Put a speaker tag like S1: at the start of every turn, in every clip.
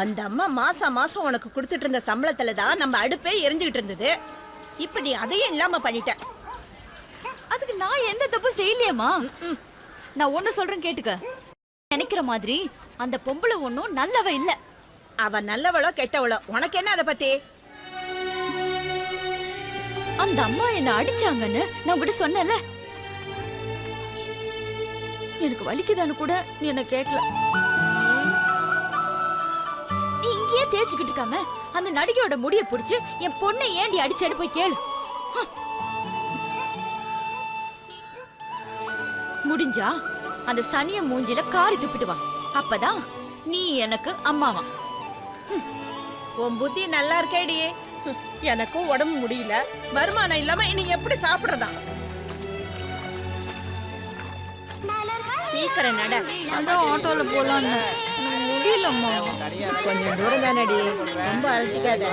S1: அந்த அம்மா மாசம் மாசம் உனக்கு கொடுத்துட்டு இருந்த சம்பளத்துல தான் நம்ம அடுப்பே எரிஞ்சுக்கிட்டு இருந்தது. இப்ப நீ அதையும் இல்லாம பண்ணிட்ட
S2: அதுக்கு நான் எந்த தப்பு செய்யலையேம்மா. நான் ஒண்ணு சொல்றேன் கேட்டுக்க. நினைக்கிற மாதிரி அந்த பொம்பளை ஒண்ணும் நல்லவ இல்ல.
S1: அவ நல்லவளோ கெட்டவளோ உனக்கு என்ன அதை பத்தி?
S2: அந்த அம்மா என்ன அடிச்சாங்கன்னு நான் உங்ககிட்ட சொன்னேன்ல. எனக்கு வலிக்குதான்னு கூட நீ என்ன கேட்கல தேய்ச்சிக்கிட்டு இருக்காம அந்த நடிகையோட முடிய பிடிச்சு என் பொண்ணை ஏண்டி அடிச்சேன்னு போய் கேளு. முடிஞ்சா அந்த சனிய மூஞ்சில காரி துப்பிட்டு வா. அப்பதான் நீ எனக்கு அம்மாவா.
S1: உன் புத்தி நல்லா இருக்கேடி எனக்கும் உடம்பு முடியல. வருமானம் இல்லாம இனி எப்படி சாப்பிடுறதா? சீக்கிரம் நட.
S2: அதான் ஆட்டோல போலான்னு. முடியலம்மா.
S1: கொஞ்சம் தூரம் தானடி. ரொம்ப அழட்டிக்காத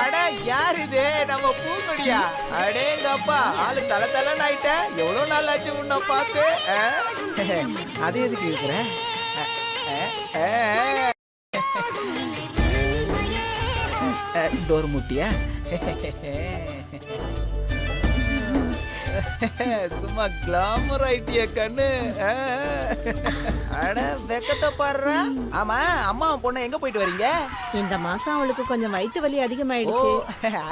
S3: அட யார் இது? நம்ம பூங்கொடியா? அடேங்கப்பா ஆளு தல தலன்னு ஆயிட்ட. எவ்வளோ நாள் ஆச்சு உன்னை பார்த்து? அது எதுக்கு இருக்கிற? டோர் முட்டியா? சும்மா கிளாமர் ஆயிட்டிய கண்ணு. அட வெக்கத்தை பாடுற? ஆமா அம்மா பொண்ணு எங்க போயிட்டு வரீங்க?
S1: இந்த மாசம் அவளுக்கு கொஞ்சம் வயித்து வலி அதிகமாயிடுச்சு.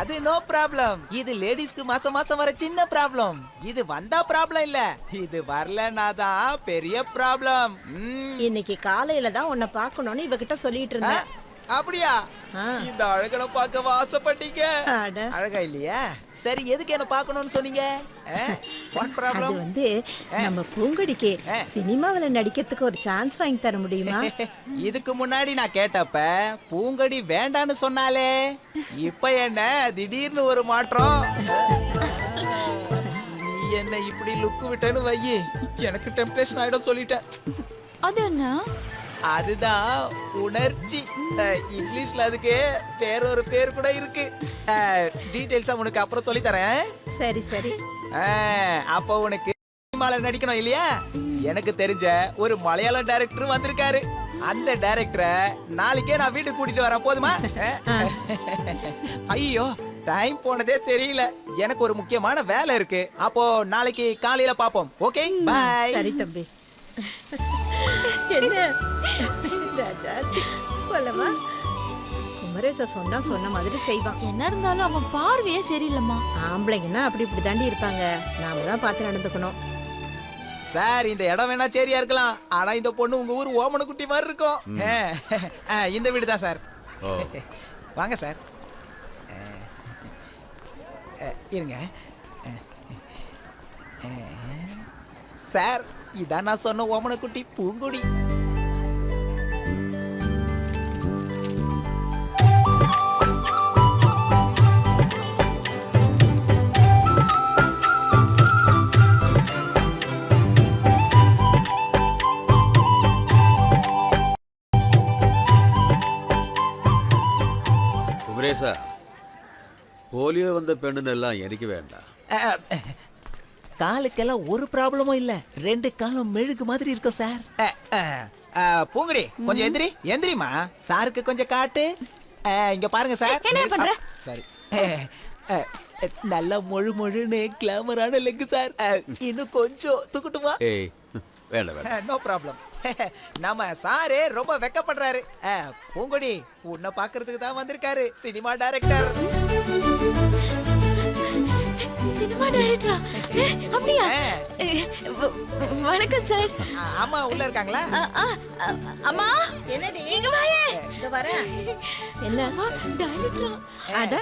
S3: அது நோ ப்ராப்ளம் இது லேடிஸ்க்கு மாசம் மாசம் வர சின்ன ப்ராப்ளம் இது வந்தா ப்ராப்ளம் இல்ல. இது வரலனா தான் பெரிய ப்ராப்ளம்
S1: இன்னைக்கு காலையில தான் உன்னை பார்க்கணும்னு இவகிட்ட சொல்லிட்டு இருந்தேன்.
S3: அப்படியா?
S1: ஆ.
S3: இந்த அழகனை பார்க்க ஆசைப்பட்டீங்க?
S1: அட.
S3: அழகா இல்லையா? சரி எதுக்கு என்ன பார்க்கணும்னு சொன்னீங்க?
S1: அது
S3: ப்ராப்ளம்
S1: வந்து நம்ம பூங்கொடிக்கு சினிமாவுல நடிக்கிறதுக்கு ஒரு சான்ஸ் வாங்கி தர முடியுமா?
S3: இதுக்கு முன்னாடி நான் கேட்டப்ப பூங்கடி வேண்டான்னு சொன்னாலே இப்ப என்ன திடீர்னு ஒரு மாற்றம்? நீ என்ன இப்படி லுக்கு விட்டேன்னு வையி எனக்கு டெம்ப்டேஷன் ஆயிடும் சொல்லிட்டேன்.
S2: அது என்ன?
S3: அதுதான் உணர்ச்சி. இங்கிலீஷ்ல அதுக்கு வேற ஒரு பேர் கூட இருக்கு. டீடைல்ஸா உனக்கு அப்புறம் சொல்லி தரேன்.
S1: சரி சரி.
S3: அப்போ உனக்கு சினிமால நடிக்கணும் இல்லையா? எனக்கு தெரிஞ்ச ஒரு மலையாள டைரக்டர் வந்திருக்காரு. அந்த டைரக்டரை நாளைக்கே நான் வீட்டுக்கு கூட்டிட்டு வரேன். போதுமா? ஐயோ டைம் போனதே தெரியல. எனக்கு ஒரு முக்கியமான வேலை இருக்கு. அப்போ நாளைக்கு காலையில பாப்போம். ஓகே? பை
S1: சரி தம்பி. என்ன? ராஜா போலமா? குமரேச சொன்னா சொன்ன மாதிரி செய்வான்.
S2: என்ன இருந்தாலும் அவன் பார்வையே சரியில்லைம்மா.
S1: ஆம்பளைங்கன்னா அப்படி இப்படி தாண்டி இருப்பாங்க? நாம தான் பார்த்து நடந்துக்கணும்.
S3: சார் இந்த இடம் வேணா சரியா இருக்கலாம். ஆனா இந்த பொண்ணு உங்க ஊர் ஓமனக்குட்டி மாதிரி இருக்கும். ஆ, இந்த வீடு தான் சார். வாங்க சார். இருங்க. சார் இதான் நான் சொன்ன ஓமனக்குட்டி பூங்குடி.
S4: കുമരേസ പോളിയോ വന്ന പെണ്ണിനെല്ലാം എനിക്ക് വേണ്ട
S3: ஆ, காலுக்கெல்லாம் ஒரு ப்ராப்ளமும் இல்ல ரெண்டு காலம் மெழுகு மாதிரி இருக்கும் சார் ஆ, ஆ, ஆ, பூங்குடி கொஞ்சம் எந்திரி எந்திரிமா சாருக்கு கொஞ்சம் காட்டு ஆ, இங்க பாருங்க சார்
S2: என்ன பண்ற?
S3: சரி ஆ, ஆ, நல்ல மொழு மொழுன்னு கிளாமரான லெக்கு சார் ஆ, இன்னும் கொஞ்சம் தூக்கட்டுமா
S4: ഏയ് വേണ്ട വേണ്ട
S3: நோ ப்ராப்ளம் நம்ம சாரு ரொம்ப வெக்கப்படுறாரு. பூங்கொடி உன்னை பாக்குறதுக்கு தான் வந்திருக்காரு சினிமா டைரக்டர்.
S2: சினிமா டைரக்டரா? அப்படியா? வணக்கம் சார்.
S3: ஆமா உள்ள இருக்காங்களா?
S2: அம்மா?
S1: என்னடி? இந்த வரேன் என்ன?
S2: டைரக்டரா
S1: அட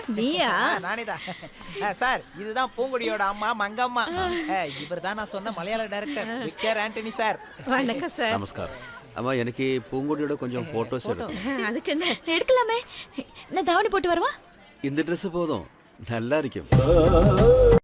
S3: சார் இதுதான் பூங்கொடியோட அம்மா மங்கம்மா. இவர் தான் நான் சொன்ன Malayala director Victor Antony sir.
S1: வணக்கம் சார்.
S4: நமஸ்காரம் அம்மா எனக்கு பூங்கொடியோட கொஞ்சம் போட்டோஸ் எடுக்கணும்.
S1: அதுக்கு என்ன?
S2: எடுக்கலாமே. நான் தாவணி போட்டு வரவா?
S4: இந்த ட்ரெஸ் போதும். நல்லா இருக்கும்.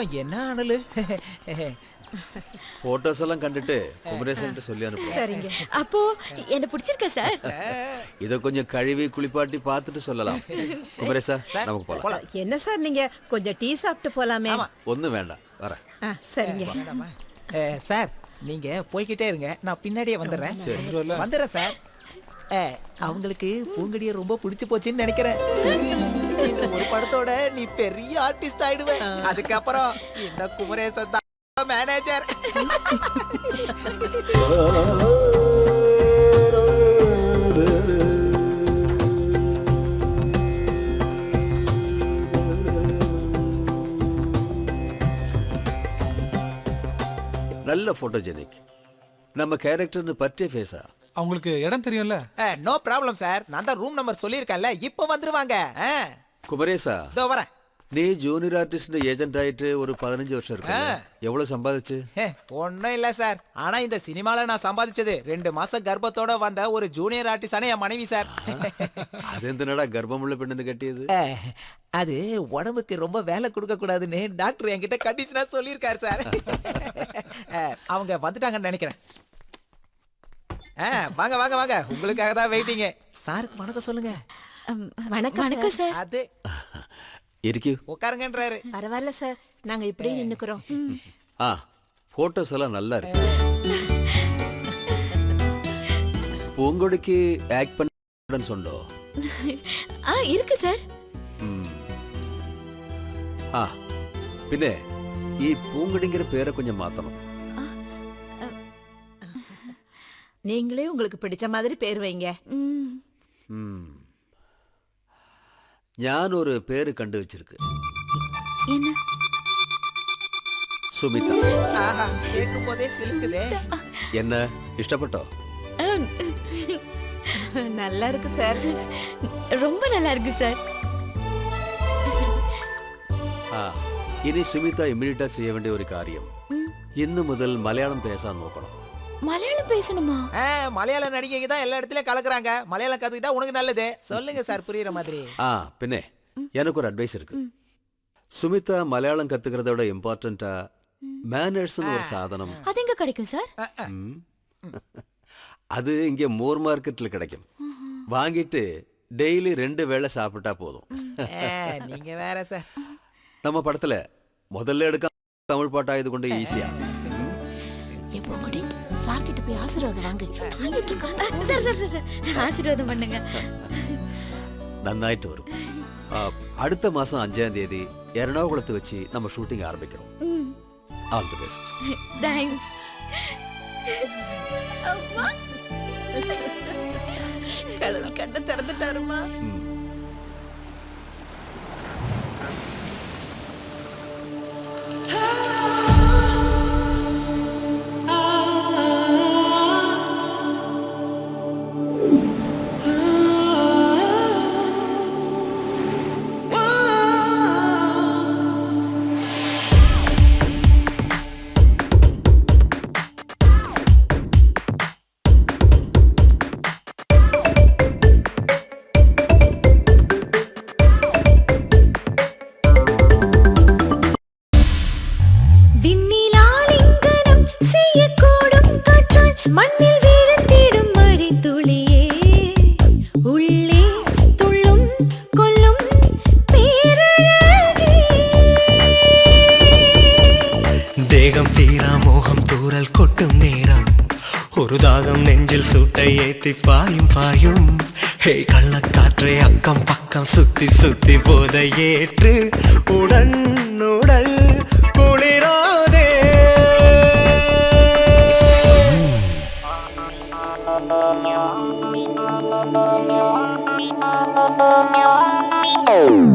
S3: அறுத்திருப்பான் என்ன அனலு?
S4: போட்டோஸ் எல்லாம் கண்டுட்டு குமரேசன் சொல்லி அனுப்பு
S1: சரிங்க.
S2: அப்போ என்ன பிடிச்சிருக்கா சார்?
S4: இதை கொஞ்சம் கழுவி குளிப்பாட்டி பார்த்துட்டு சொல்லலாம். குமரேசா நமக்கு போலாம்.
S1: என்ன சார் நீங்க? கொஞ்சம் டீ சாப்பிட்டு போலாமே.
S4: ஒன்றும் வேண்டாம். வரேன்.
S1: ஆ, சரிங்க.
S3: ஏ, சார் நீங்க போய்கிட்டே இருங்க. நான் பின்னாடியே வந்துடுறேன். வந்துடுறேன் சார். அவங்களுக்கு பூங்கடியை ரொம்ப பிடிச்சு போச்சுன்னு நினைக்கிறேன். ஒரு படத்தோட நீ பெரிய ஆர்டிஸ்ட் ஆயிடுவ அதுக்கப்புறம் இந்த குமரேசன் தான் மேனேஜர்
S4: நல்ல போட்டோஜெனிக் நம்ம கேரக்டர்னு பற்றிய ஃபேஸா
S5: அவங்களுக்கு இடம் தெரியும்ல?
S3: நோ ப்ராப்ளம் சார் நான் தான் ரூம் நம்பர் சொல்லியிருக்கேன்ல. இப்போ வந்துருவாங்க.
S4: குமரேசா
S3: இதோ வரேன்.
S4: நீ ஜூனியர் ஆர்டிஸ்ட் ஏஜென்ட் ஆயிட்டு ஒரு பதினஞ்சு வருஷம் இருக்கு எவ்வளவு சம்பாதிச்சு?
S3: ஹே, ஒண்ணும் இல்ல சார். ஆனா இந்த சினிமால நான் சம்பாதிச்சது ரெண்டு மாசம் கர்ப்பத்தோட வந்த ஒரு ஜூனியர் ஆர்டிஸ்டான என் மனைவி சார்.
S4: அது எந்தனடா கர்ப்பமுள்ள பெண்ணுன்னு கட்டியது?
S3: அஹ், அது உடம்புக்கு ரொம்ப வேலை கொடுக்க கூடாதுன்னு டாக்டர் என்கிட்ட கண்டிஷனா சொல்லியிருக்காரு சார். அஹ், அவங்க வந்துட்டாங்கன்னு நினைக்கிறேன். அஹ், வாங்க வாங்க வாங்க. உங்களுக்காக தான் வெயிட்டிங்க சாருக்கு வணக்கம் சொல்லுங்க.
S1: வணக்கம்
S2: வணக்கம் சார்.
S3: அது.
S4: இருக்கு.
S3: உட்காருங்கன்றாரு.
S1: பரவாயில்ல சார். நாங்க இப்படியே நின்னுக்கிறோம்.
S4: ஆ ஃபோட்டோஸ் எல்லாம் நல்லா இருக்கு. பூங்கொடிக்கு ஆக்ட் பண்ண சொன்னோம்
S2: ஆ இருக்கு சார்.
S4: ஆ பின்னே ഈ പൂങ്കടിങ്കിന്റെ பேரை கொஞ்சம் மாத்தணும்.
S1: நீங்களே உங்களுக்கு பிடிச்ச மாதிரி பேர் வைங்க.
S2: ம்.
S4: ஞான் ஒரு பேரு கண்டு வச்சிருக்கு?
S2: என்ன?
S4: சுமிதா.
S3: ஆஹா கேட்கும் போதே சிலுக்குதே
S4: என்ன இஷ்டப்பட்டோ?
S1: நல்லா இருக்கு சார்.
S2: ரொம்ப நல்லா இருக்கு சார்
S4: இனி சுமிதா இம்மிடியா செய்ய வேண்டிய ஒரு
S2: காரியம்.
S4: ഇന്ന് മുതൽ മലയാളം പേശാൻ നോക്കണം
S2: മലയാളം பேசணுமா?
S3: மலையாள நடிகைக்கு தான் எல்லா இடத்துலயும் கலக்குறாங்க. மலையாளம் கத்துக்கிட்டா உனக்கு நல்லது. சொல்லுங்க சார் புரியுற மாதிரி.
S4: ஆ பின்னே. எனக்கு ஒரு அட்வைஸ் இருக்கு. சுமிதா மலையாளம் கத்துக்கிறத விட இம்பார்ட்டண்டா மேனர்ஸ்னு ஒரு சாதனம்.
S2: அது எங்க கிடைக்கும் சார்.
S4: அது இங்கே மோர் மார்க்கெட்ல கிடைக்கும். வாங்கிட்டு டெய்லி ரெண்டு வேளை சாப்பிட்டா போதும்.
S3: நீங்க வேற சார்.
S4: நம்ம படத்துல முதல்ல எடுக்க தமிழ் பாட்டாயது கொண்டு ஈஸியா
S1: எப்போ போய் ஆசீர்வாதம் வாங்க
S2: சார் சார் சார் ஆசீர்வாதம் பண்ணுங்க.
S4: நன்னாயிட்டு வரும். அடுத்த மாசம் அஞ்சாம் தேதி எறணாகுளத்தை வச்சு நம்ம ஷூட்டிங்
S2: ஆரம்பிக்கிறோம்.
S4: ஆல் தி பெஸ்ட்
S2: தேங்க்ஸ்
S1: கடவுள் கண்ணை திறந்துட்டாருமா
S6: நேரம் ஒரு தாகம் நெஞ்சில் சூட்டை ஏத்தி பாயும் பாயும் ஹே கள்ளக்காற்றே அக்கம் பக்கம் சுத்தி சுத்தி போதை ஏற்று உடன் உடல் குளிராதே Oh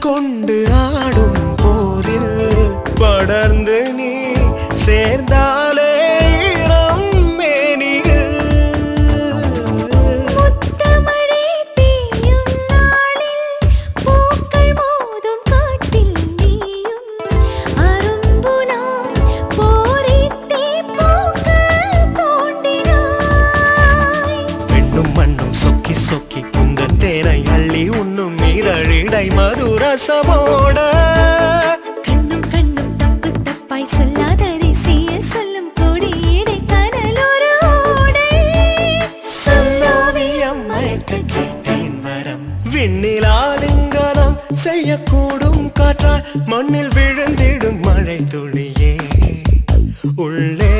S6: கொண்டு ஆடும் நேசமோட
S7: கண்ணும் கண்ணும் தப்பு தப்பாய் சொல்லாதரி சீய சொல்லும் கொடியினை கனலோரு
S6: சல்லோவியம் மயக்க கேட்டேன் வரம். விண்ணிலாலிங்கனம் செய்யக்கூடும் காற்றால் மண்ணில் விழுந்திடும் மழை துளியே உள்ளே